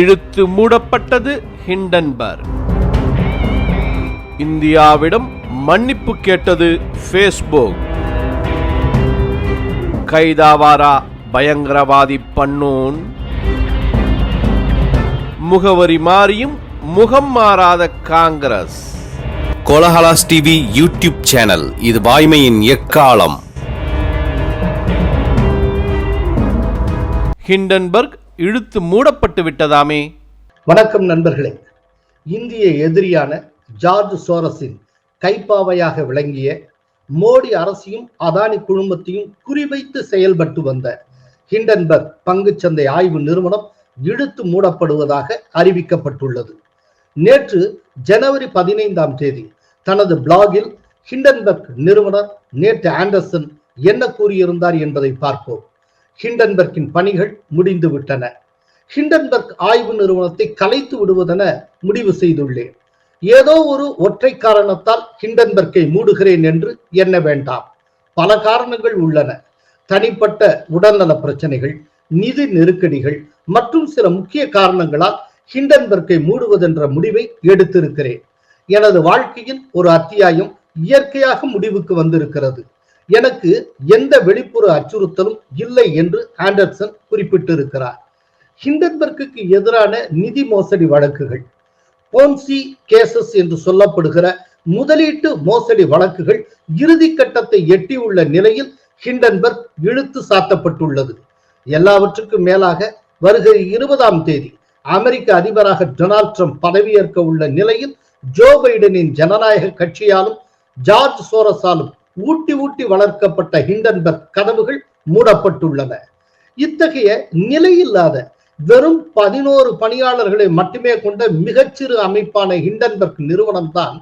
இழுத்து மூடப்பட்டது ஹிண்டன்பர்க். இந்தியாவிடம் மன்னிப்பு கேட்டது ஃபேஸ்புக். கைதாவாரா பயங்கரவாதி பன்னூன்? முகவரி மாறியும் முகம் மாறாத Congress. Kolahalas TV YouTube channel இது வாய்மையின் எக்காலம். ஹிண்டன்பர்க் இழுத்து மூடப்பட்டு விட்டதாமே. வணக்கம் நண்பர்களே. இந்திய எதிரியான ஜார்ஜ் சோரஸின் கைப்பாவையாக விளங்கிய மோடி அரசையும் அதானி குழுமத்தையும் குறிவைத்து செயல்பட்டு வந்த ஹிண்டன்பர்க் பங்குச்சந்தை ஆய்வு நிறுவனம் இழுத்து மூடப்படுவதாக அறிவிக்கப்பட்டுள்ளது. நேற்று ஜனவரி பதினைந்தாம் தேதி தனது பிளாகில் ஹிண்டன்பர்க் நிறுவனர் நேற்று ஆண்டர்சன் என்ன கூறியிருந்தார் என்பதை பார்ப்போம். ஹிண்டன்பர்க்கின் பணிகள் முடிந்து விட்டன. ஹிண்டன்பர்க் ஆய்வு நிறுவனத்தை கலைத்து விடுவதென முடிவு செய்துள்ளேன். ஏதோ ஒரு ஒற்றை காரணத்தால் ஹிண்டன்பர்க்கை மூடுகிறேன் என்று எண்ண வேண்டாம். பல காரணங்கள் உள்ளன. தனிப்பட்ட உடல்நல பிரச்சனைகள் நிதி நெருக்கடிகள் மற்றும் சில முக்கிய காரணங்களால் ஹிண்டன்பர்க்கை மூடுவதென்ற முடிவை எடுத்திருக்கிறேன். எனது வாழ்க்கையில் ஒரு அத்தியாயம் இயற்கையாக முடிவுக்கு வந்திருக்கிறது. எனக்கு எந்த வெளிப்புற அச்சுறுத்தலும் இல்லை என்று ஆண்டர்சன் குறிப்பிட்டிருக்கிறார். ஹிண்டன்பர்க்கு எதிரான நிதி மோசடி வழக்குகள் போன்சி கேசஸ் என்று சொல்லப்படுகிற முதலீட்டு மோசடி வழக்குகள் இறுதி கட்டத்தை எட்டியுள்ள நிலையில் ஹிண்டன்பர்க் இழுத்து சாத்தப்பட்டுள்ளது. எல்லாவற்றுக்கும் மேலாக வருகிற இருபதாம் தேதி அமெரிக்க அதிபராக டொனால்ட் ட்ரம்ப் பதவியேற்க உள்ள நிலையில் ஜோ பைடனின் ஜனநாயக கட்சியாலும் ஜார்ஜ் சோரஸாலும் ஊட்டி ஊட்டி வளர்க்கப்பட்ட ஹிண்டன்பர்க் கதவுகள் மூடப்பட்டுள்ளன. இத்தகைய நிலையில்லாத வெறும் பதினோரு பணியாளர்களை மட்டுமே கொண்ட மிகச்சிறு அமைப்பான ஹிண்டன்பர்க் நிறுவனம் தான்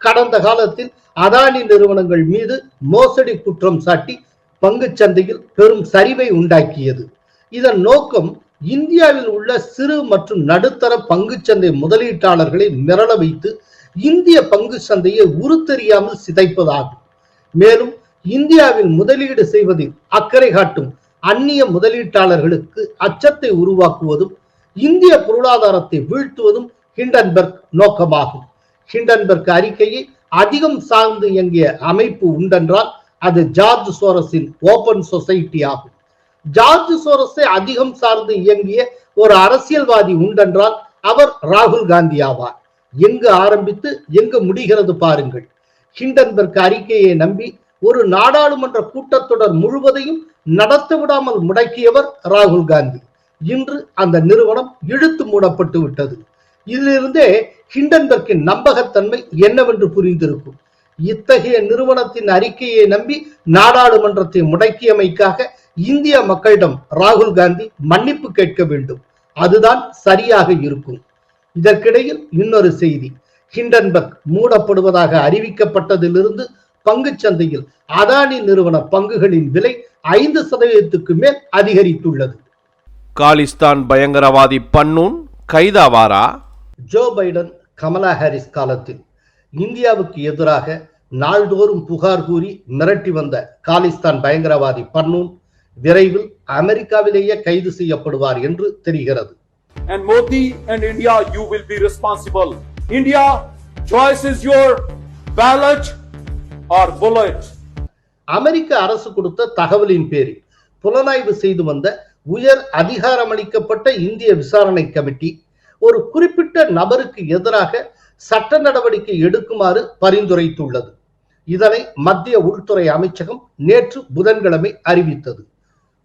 கடந்த காலத்தில் அதானி நிறுவனங்கள் மீது மோசடி குற்றம் சாட்டி பங்கு சந்தையில் பெரும் சரிவை உண்டாக்கியது. இதன் நோக்கம் இந்தியாவில் உள்ள சிறு மற்றும் நடுத்தர பங்குச்சந்தை முதலீட்டாளர்களை மிரள வைத்து இந்திய பங்கு சந்தையை உருத்தெரியாமல் சிதைப்பதாகும். மேலும் இந்தியாவில் முதலீடு செய்வதில் அக்கறை காட்டும் அந்நிய முதலீட்டாளர்களுக்கு அச்சத்தை உருவாக்குவதும் இந்திய பொருளாதாரத்தை வீழ்த்துவதும் ஹிண்டன்பர்க் நோக்கமாகும். ஹிண்டன்பர்க் அறிக்கையை அதிகம் சார்ந்து இயங்கிய அமைப்பு உண்டென்றால் அது ஜார்ஜ் சோரஸின் ஓபன் சொசைட்டி ஆகும். ஜார்ஜ் சோரஸை அதிகம் சார்ந்து இயங்கிய ஒரு அரசியல்வாதி உண்டென்றால் அவர் ராகுல் காந்தி ஆவார். எங்கு ஆரம்பித்து எங்கு முடிகிறது பாருங்கள். ஹிண்டன்பர்க் அறிக்கையை நம்பி ஒரு நாடாளுமன்ற கூட்டத்தொடர் முழுவதையும் நடத்த விடாமல் முடக்கியவர் ராகுல் காந்தி. இன்று அந்த நிறுவனம் இழுத்து மூடப்பட்டு விட்டது. இதிலிருந்தே ஹிண்டன்பர்க்கின் நம்பகத்தன்மை என்னவென்று புரிந்திருக்கும். இத்தகைய நிறுவனத்தின் அறிக்கையை நம்பி நாடாளுமன்றத்தை முடக்கியமைக்காக இந்திய மக்களிடம் ராகுல் காந்தி மன்னிப்பு கேட்க வேண்டும். அதுதான் சரியாக இருக்கும். இதற்கிடையில் இன்னொரு செய்தி. ஹிண்டன்பர்க் மூடப்படுவதாக அறிவிக்கப்பட்டதிலிருந்து பங்குச் சந்தையில் அதானி நிறுவன பங்குகளின் விலை ஐந்து சதவீதத்துக்கு மேல் அதிகரித்துள்ளது. காலிஸ்தான் பயங்கரவாதி பன்னூன் கைதாவாரா? ஜோ பைடன் கமலா ஹாரிஸ் காலத்தில் இந்தியாவுக்கு எதிராக நாள்தோறும் புகார் கூறி மிரட்டி வந்த காலிஸ்தான் பயங்கரவாதி பன்னூன் விரைவில் அமெரிக்காவிலேயே கைது செய்யப்படுவார் என்று தெரிகிறது. And Modi and India, you will be responsible. India, choice is your ballot or bullet. அமெரிக்க அரசு கொடுத்த தகவலின் பேரில் புலனாய்வு செய்து வந்த உயர் அதிகாரமளிக்கப்பட்ட இந்திய விசாரணை கமிட்டி ஒரு குறிப்பிட்ட நபருக்கு எதிராக சட்ட நடவடிக்கை எடுக்குமாறு பரிந்துரைத்துள்ளது இதனை மத்திய உள்துறை அமைச்சகம் நேற்று புதன்கிழமை அறிவித்தது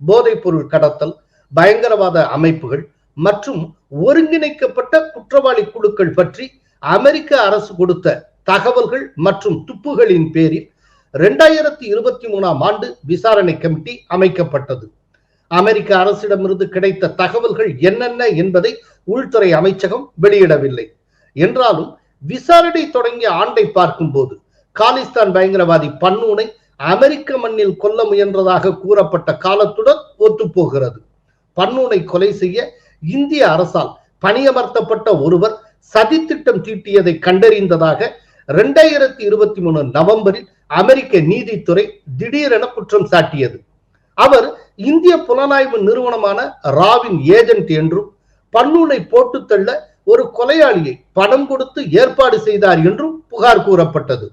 போதைப்பொருள் கடத்தல் பயங்கரவாத அமைப்புகள் மற்றும் ஒருங்கிணைக்கப்பட்ட குற்றவாளி குழுக்கள் பற்றி அமெரிக்க அரசு கொடுத்த தகவல்கள் மற்றும் துப்புகளின் பேரில் இரண்டாயிரத்தி இருபத்தி மூணாம் ஆண்டு விசாரணை கமிட்டி அமைக்கப்பட்டது. அமெரிக்க அரசிடமிருந்து கிடைத்த தகவல்கள் என்னென்ன என்பதை உள்துறை அமைச்சகம் வெளியிடவில்லை. என்றாலும் விசாரணை தொடங்கிய ஆண்டை பார்க்கும்போது காலிஸ்தான் பயங்கரவாதி பன்னூனை அமெரிக்க மண்ணில் கொல்ல முயன்றதாக கூறப்பட்ட காலத்துடன் ஒத்துப்போகிறது. பன்னூனை கொலை செய்ய இந்திய அரசால் பணியமர்த்தப்பட்ட ஒருவர் சதித்திட்டம் தீட்டியதை கண்டறிந்ததாக இரண்டாயிரத்தி இருபத்தி மூணு நவம்பரில் அமெரிக்க நீதித்துறை திடீரென குற்றம் சாட்டியது. அவர் இந்திய புலனாய்வு நிறுவனமான ராவின் ஏஜென்ட் என்றும் பன்னூனை போட்டு தள்ள ஒரு கொலையாளியை பணம் கொடுத்து ஏற்பாடு செய்தார் என்றும் புகார் கூறப்பட்டது.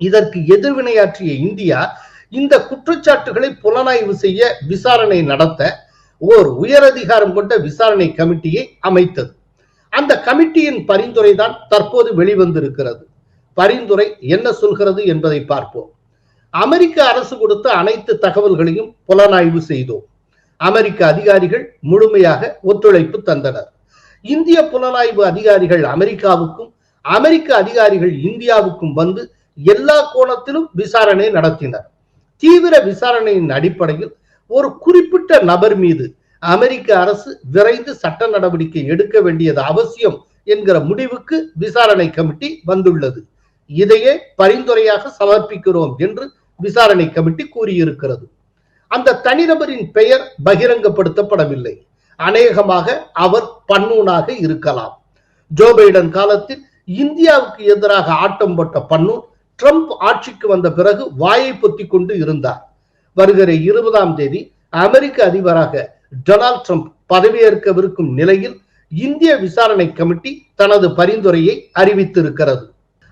இதற்கு எதிர்வினையாற்றிய இந்தியா இந்த குற்றச்சாட்டுகளை புலனாய்வு செய்ய விசாரணை நடத்த ஓர் உயரதிகாரம் கொண்ட விசாரணை கமிட்டியை அமைத்தது. அந்த கமிட்டியின் பரிந்துரை தான் தற்போது வெளிவந்திருக்கிறது. பரிந்துரை என்ன சொல்கிறது என்பதை பார்ப்போம். அமெரிக்க அரசு கொடுத்த அனைத்து தகவல்களையும் புலனாய்வு செய்தோம். அமெரிக்க அதிகாரிகள் முழுமையாக ஒத்துழைப்பு தந்தனர். இந்திய புலனாய்வு அதிகாரிகள் அமெரிக்காவுக்கும் அமெரிக்க அதிகாரிகள் இந்தியாவுக்கும் வந்து எல்லா கோணத்திலும் விசாரணை நடத்தினர். தீவிர விசாரணையின் அடிப்படையில் ஒரு குறிப்பிட்ட நபர் மீது அமெரிக்க அரசு விரைந்து சட்ட நடவடிக்கை எடுக்க வேண்டியது அவசியம் என்கிற முடிவுக்கு விசாரணை கமிட்டி வந்துள்ளது. இதையே பரிந்துரையாக சமர்ப்பிக்கிறோம் என்று விசாரணை கமிட்டி கூறியிருக்கிறது. அந்த தனிநபரின் பெயர் பகிரங்கப்படுத்தப்படவில்லை. அநேகமாக அவர் பன்னூனாக இருக்கலாம். ஜோ பைடன் காலத்தில் இந்தியாவுக்கு எதிராக ஆட்டம் போட்ட பன்னூன் ட்ரம்ப் ஆட்சிக்கு வந்த பிறகு வாயை பொத்தி கொண்டு இருந்தார். வருகிற இருபதாம் தேதி அமெரிக்க அதிபராக டொனால்ட் ட்ரம்ப் பதவியேற்கவிருக்கும் நிலையில் இந்திய விசாரணை கமிட்டி தனது பரிந்துரையை அறிவித்திருக்கிறது.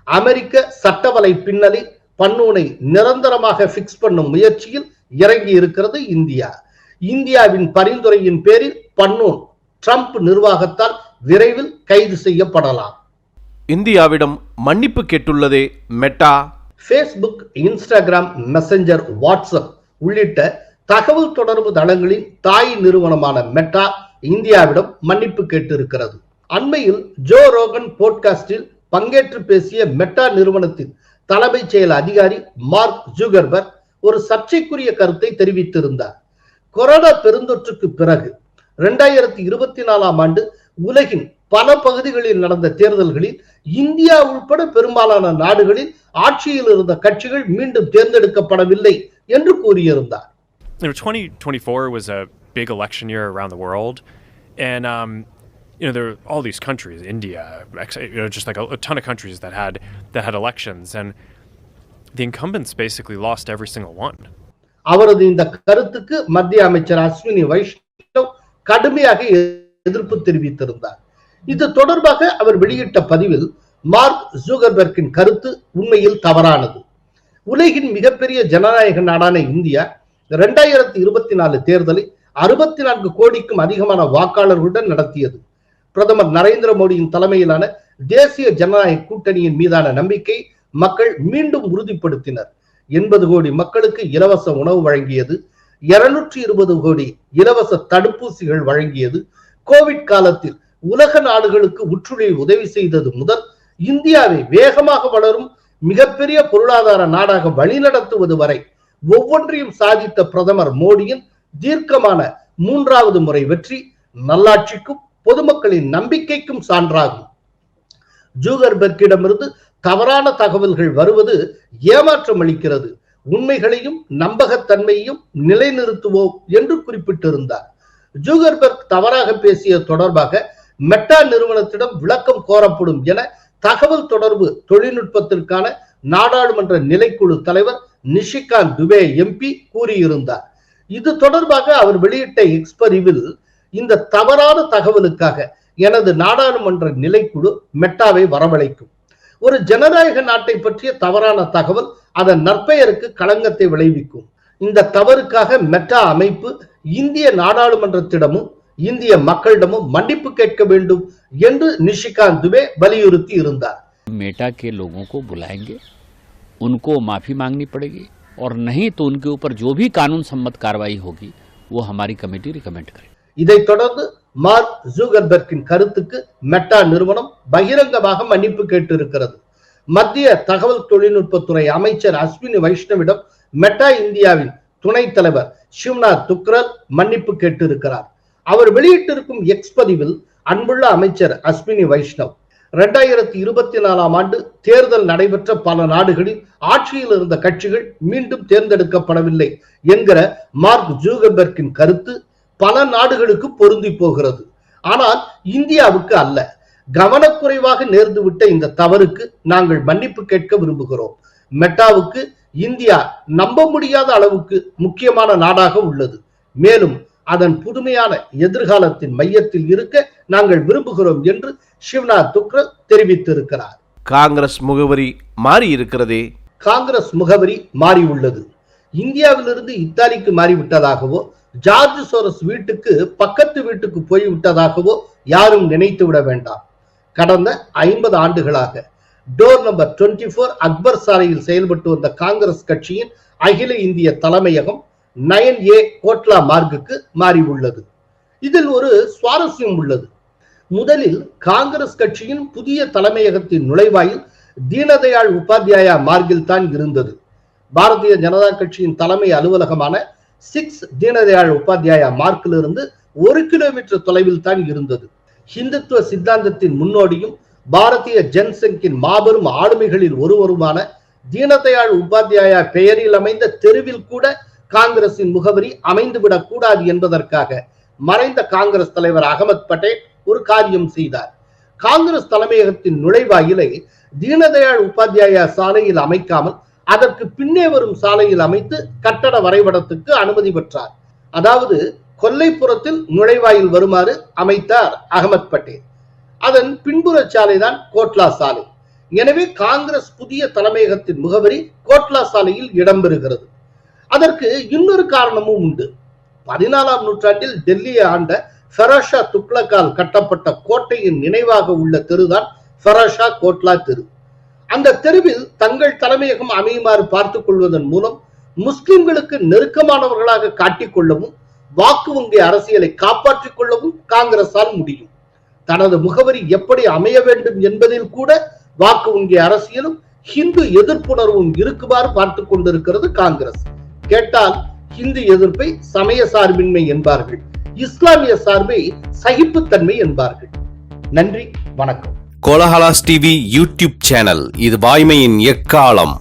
அமெரிக்க சட்டவலை பின்னலில் பன்னூனை நிரந்தரமாக பிக்ஸ் பண்ணும் முயற்சியில் இறங்கி இருக்கிறது இந்தியா. இந்தியாவின் பரிந்துரையின் பேரில் பன்னூன் ட்ரம்ப் நிர்வாகத்தால் விரைவில் கைது செய்யப்படலாம். இந்தியாவிடம் மன்னிப்பு கேட்டுள்ளதே Meta Facebook Instagram Messenger WhatsApp உள்ளிட்ட தகவல் தொடர்பு தளங்களின் தாய் நிறுவனமான மெட்டா இந்தியாவிடம் மன்னிப்பு கேட்டிருக்கிறது. அண்மையில் ஜோ ரோகன் போட்காஸ்டில் பங்கேற்று பேசிய மெட்டா நிறுவனத்தின் தலைமைச் செயல் அதிகாரி மார்க் ஜூகர்பர் ஒரு சர்ச்சைக்குரிய கருத்தை தெரிவித்திருந்தார். கொரோனா பெருந்தொற்றுக்கு பிறகு இரண்டாயிரத்தி இருபத்தி நாலாம் ஆண்டு உலகின் பல பகுதிகளில் நடந்த தேர்தல்களில் இந்தியா உட்பட பெரும்பாலான நாடுகளில் ஆட்சியில் இருந்த கட்சிகள் மீண்டும் தேர்ந்தெடுக்கப்படவில்லை என்று கூறியிருந்தார். you know, 2024 was a big election year around the world, and um, you know there are all these countries, India, ex- you know, just like a, a ton of countries that had that had elections, and the incumbents basically lost every single one. அவரது இந்த கருத்துக்கு மத்திய அமைச்சர் அஸ்வினி வைஷ்ணவ் கடுமையாக எதிர்ப்பு தெரிவித்திருந்தார் இது தொடர்பாக அவர் வெளியிட்ட பதிவில் மார்க் ஜூகர்பர்க்கின் கருத்து உண்மையில் தவறானது உலகின் மிகப்பெரிய ஜனநாயக நாடான இந்தியா இரண்டாயிரத்தி இருபத்தி நாலு தேர்தலை அறுபத்தி நான்கு கோடிக்கும் அதிகமான வாக்காளர்களுடன் நடத்தியது. பிரதமர் நரேந்திர மோடியின் தலைமையிலான தேசிய ஜனநாயக கூட்டணியின் மீதான நம்பிக்கை மக்கள் மீண்டும் உறுதிப்படுத்தினர். எண்பது கோடி மக்களுக்கு இலவச உணவு வழங்கியது. இருநூற்றி இருபது கோடி இலவச தடுப்பூசிகள் வழங்கியது. கோவிட் காலத்தில் உலக நாடுகளுக்கு உற்றுழை உதவி செய்தது முதல் இந்தியாவை வேகமாக வளரும் மிகப்பெரிய பொருளாதார நாடாக வழிநடத்துவது வரை ஒவ்வொன்றையும் சாதித்த பிரதமர் மோடியின் தீர்க்கமான மூன்றாவது முறை வெற்றி நல்லாட்சிக்கும் பொதுமக்களின் நம்பிக்கைக்கும் சான்றாகும். ஜூகர்பெர்க்கிடமிருந்து தவறான தகவல்கள் வருவது ஏமாற்றம் அளிக்கிறது. உண்மைகளையும் நம்பகத்தன்மையையும் நிலைநிறுத்துவோம் என்று குறிப்பிட்டிருந்தார். ஜூகர்பர்க் தவறாக பேசிய தொடர்பாக மெட்டா நிறுவனத்திடம் விளக்கம் கோரப்படும் என தகவல் தொடர்பு தொழில்நுட்பத்திற்கான நாடாளுமன்ற நிலைக்குழு தலைவர் நிஷிகாந்த் துபே எம்பி கூறியிருந்தார். இது தொடர்பாக அவர் வெளியிட்ட எக்ஸ்பரிவில் இந்த தவறான தகவலுக்காக எனது நாடாளுமன்ற நிலைக்குழு மெட்டாவை வரவழைக்கும். ஒரு ஜனநாயக நாட்டை பற்றிய தவறான தகவல் அதன் நற்பெயருக்கு களங்கத்தை விளைவிக்கும். இந்த தவறுக்காக மெட்டா அமைப்பு இந்திய நாடாளுமன்றத்திடமும் இந்திய மக்களிடமும் மன்னிப்பு கேட்க வேண்டும் என்று நிஷிகாந்த் துபே வலியுறுத்தி இருந்தார் மெட்டா கே லோகோ கோ புலாயங்கே. उनको माफ़ी मांगनी पड़ेगी और नहीं तो उनके ऊपर जो भी कानून सम्मत कार्रवाई होगी वो हमारी कमेटी रिकमेंड करेगी இதைத் தொடர்ந்து மார்க் ஜூகர்பெர்க்கின் கருத்துக்கு மெட்டா நிறுவனம் பகிரங்கமாக மன்னிப்பு கேட்டிருக்கிறது மத்திய தகவல் தொழில்நுட்பத்துறை அமைச்சர் அஸ்வினி வைஷ்ணவிடம் மெட்டா இந்தியாவின் துணைத் தலைவர் சிவ்நாத் துக்ரல் மன்னிப்பு கேட்டிருக்கிறார் அவர் வெளியிட்டிருக்கும் எக்ஸ் பதிவில் அன்புள்ள அமைச்சர் அஸ்வினி வைஷ்ணவ் இரண்டாயிரத்தி இருபத்தி நாலாம் ஆண்டு தேர்தல் நடைபெற்ற பல நாடுகளில் ஆட்சியில் இருந்த கட்சிகள் மீண்டும் தேர்ந்தெடுக்கப்படவில்லை என்கிற மார்க் ஜூகர்பெர்க்கின் கருத்து பல நாடுகளுக்கு பொருந்தி போகிறது. ஆனால் இந்தியாவுக்கு அல்ல. கவனக்குறைவாக நேர்ந்துவிட்ட இந்த தவறுக்கு நாங்கள் மன்னிப்பு கேட்க விரும்புகிறோம். மெட்டாவுக்கு இந்தியா நம்ப முடியாத அளவுக்கு முக்கியமான நாடாக உள்ளது. மேலும் அதன் புதுமையான எதிர்காலத்தின் மையத்தில் இருக்க நாங்கள் விரும்புகிறோம் என்று சிவநாத் துக்ரல் தெரிவித்திருக்கிறார். காங்கிரஸ் முகவரி மாறி இருக்கிறதே காங்கிரஸ் முகவரி மாறியுள்ளது. இந்தியாவிலிருந்து இத்தாலிக்கு மாறிவிட்டதாகவோ ஜார்ஜ் சோரஸ் வீட்டுக்கு பக்கத்து வீட்டுக்கு போய்விட்டதாகவோ யாரும் நினைத்து விட வேண்டாம். கடந்த ஐம்பது ஆண்டுகளாக டோர் நம்பர் 24 ஃபோர் அக்பர் சாலையில் செயல்பட்டு வந்த காங்கிரஸ் கட்சியின் அகில இந்திய தலைமையகம் நயன் ஏ கோட்லா மார்க்குக்கு மாறி உள்ளது. இதில் ஒரு சுவாரஸ்யம் உள்ளது. முதலில் காங்கிரஸ் கட்சியின் புதிய தலைமையகத்தின் நுழைவாயில் தீனதயாள் உபாத்யாயா மார்க்கில் தான் இருந்தது. பாரதிய ஜனதா கட்சியின் தலைமை அலுவலகமான சிக்ஸ் தீனதயாள் உபாத்யாயா மார்க்கிலிருந்து ஒரு கிலோமீட்டர் தொலைவில் தான் இருந்தது. ஹிந்துத்துவ சித்தாந்தத்தின் முன்னோடியும் பாரதிய ஜன்சங்கின் மாபெரும் ஆளுமைகளில் ஒருவருமான தீனதயாள் உபாத்யாயா பெயரில் அமைந்த தெருவில் கூட காங்கிரசின் முகவரி அமைந்துவிடக் கூடாது என்பதற்காக மறைந்த காங்கிரஸ் தலைவர் அகமது பட்டேல் ஒரு காரியம் செய்தார். காங்கிரஸ் தலைமையகத்தின் நுழைவாயிலை தீனதயாள் உபாத்யாயா சாலையில் அமைக்காமல் அதற்கு பின்னே வரும் சாலையில் அமைத்து கட்டட வரைபடத்துக்கு அனுமதி பெற்றார். அதாவது கொல்லைப்புறத்தில் நுழைவாயில் வருமாறு அமைத்தார் அகமது பட்டேல். அதன் பின்புற சாலைதான் கோட்லா சாலை. எனவே காங்கிரஸ் புதிய தலைமையகத்தின் முகவரி கோட்லா சாலையில் இடம்பெறுகிறது. அதற்கு இன்னொரு காரணமும் உண்டு. பதினாலாம் நூற்றாண்டில் டெல்லியை ஆண்ட ஃபெரோஷா துக்ளக்கால் கட்டப்பட்ட கோட்டையின் நினைவாக உள்ள தெருதான் ஃபெரோஷா கோட்லா தெரு. அந்த தெருவில் தங்கள் தலைமையகம் அமையுமாறு பார்த்துக் கொள்வதன் மூலம் முஸ்லிம்களுக்கு நெருக்கமானவர்களாக காட்டிக்கொள்ளவும் வாக்கு வங்கி அரசியலை காப்பாற்றிக் கொள்ளவும் காங்கிரசால் முடியும். தனது முகவரி எப்படி அமைய வேண்டும் என்பதில் கூட வாக்கு வங்கி அரசியலும் ஹிந்து எதிர்ப்புணர்வும் இருக்குமாறு பார்த்துக் கொண்டிருக்கிறது காங்கிரஸ். கேட்டால் ஹிந்து எதிர்ப்பை சமய சார்பின்மை என்பார்கள். இஸ்லாமிய சார்பை சகிப்புத்தன்மை என்பார்கள். நன்றி வணக்கம். கோலஹலாஸ் டிவி யூடியூப் சேனல் இது வாய்மையின் எக்காலம்.